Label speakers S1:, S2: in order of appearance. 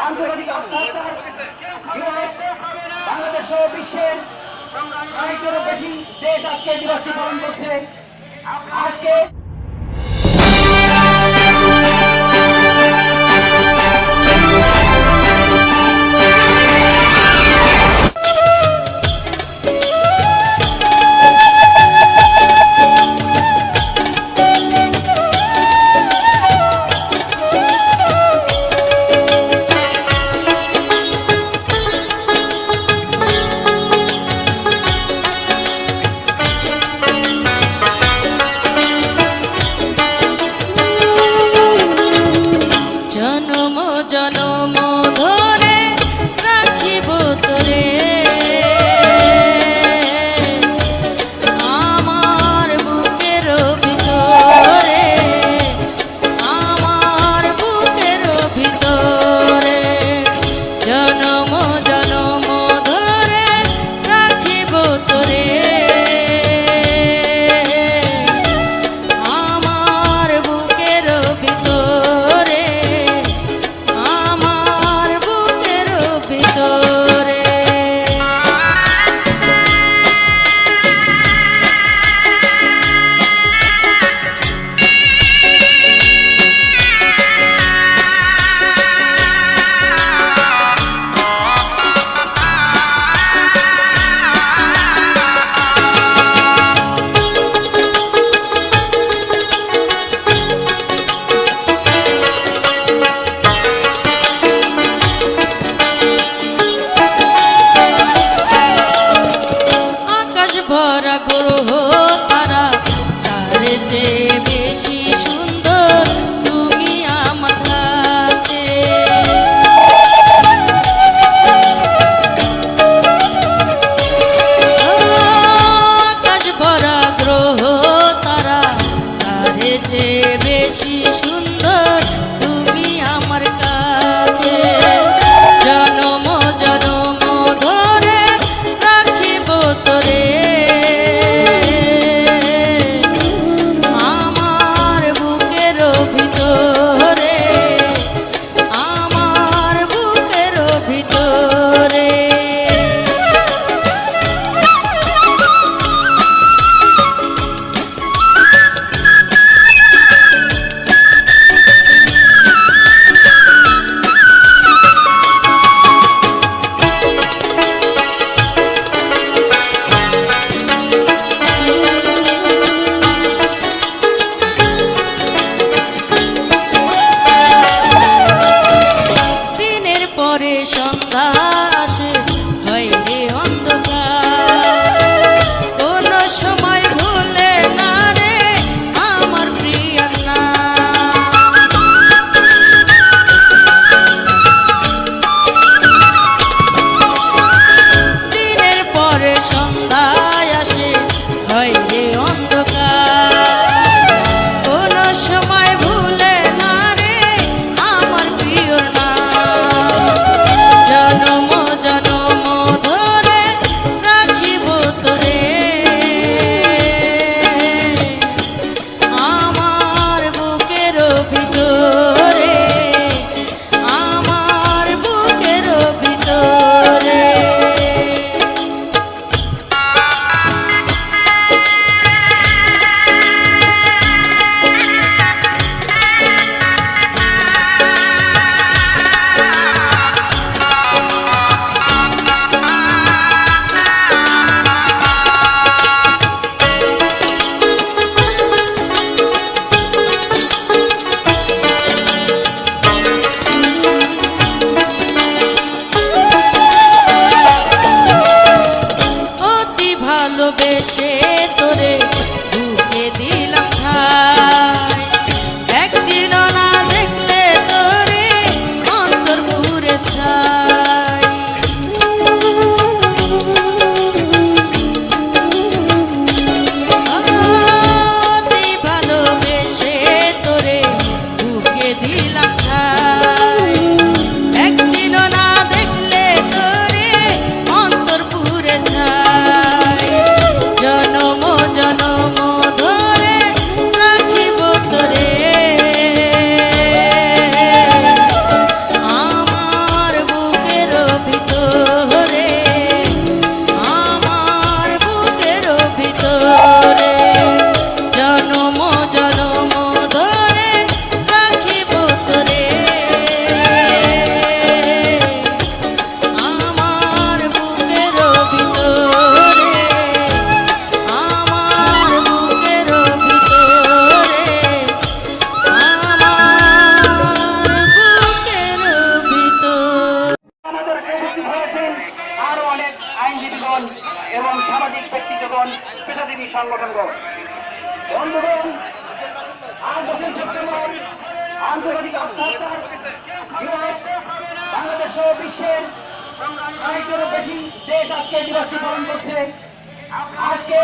S1: আন্তর্জাতিক অর্থাৎ ইউরোপ বাংলাদেশ সহ বিশ্বের অনেকেরও বেশি দেশ আজকে দিবসটি পালন করছে। আজকে
S2: ভালোবেসে তোরে ঢুকে দিলাম সংগঠনগণ বন্ধুগণ আটই সেপ্টেম্বর,
S1: আন্তর্জাতিক আত্মহত্যার বাংলাদেশ ও বিশ্বের দেশ আজকে দিবসটি পালন করছে। আজকে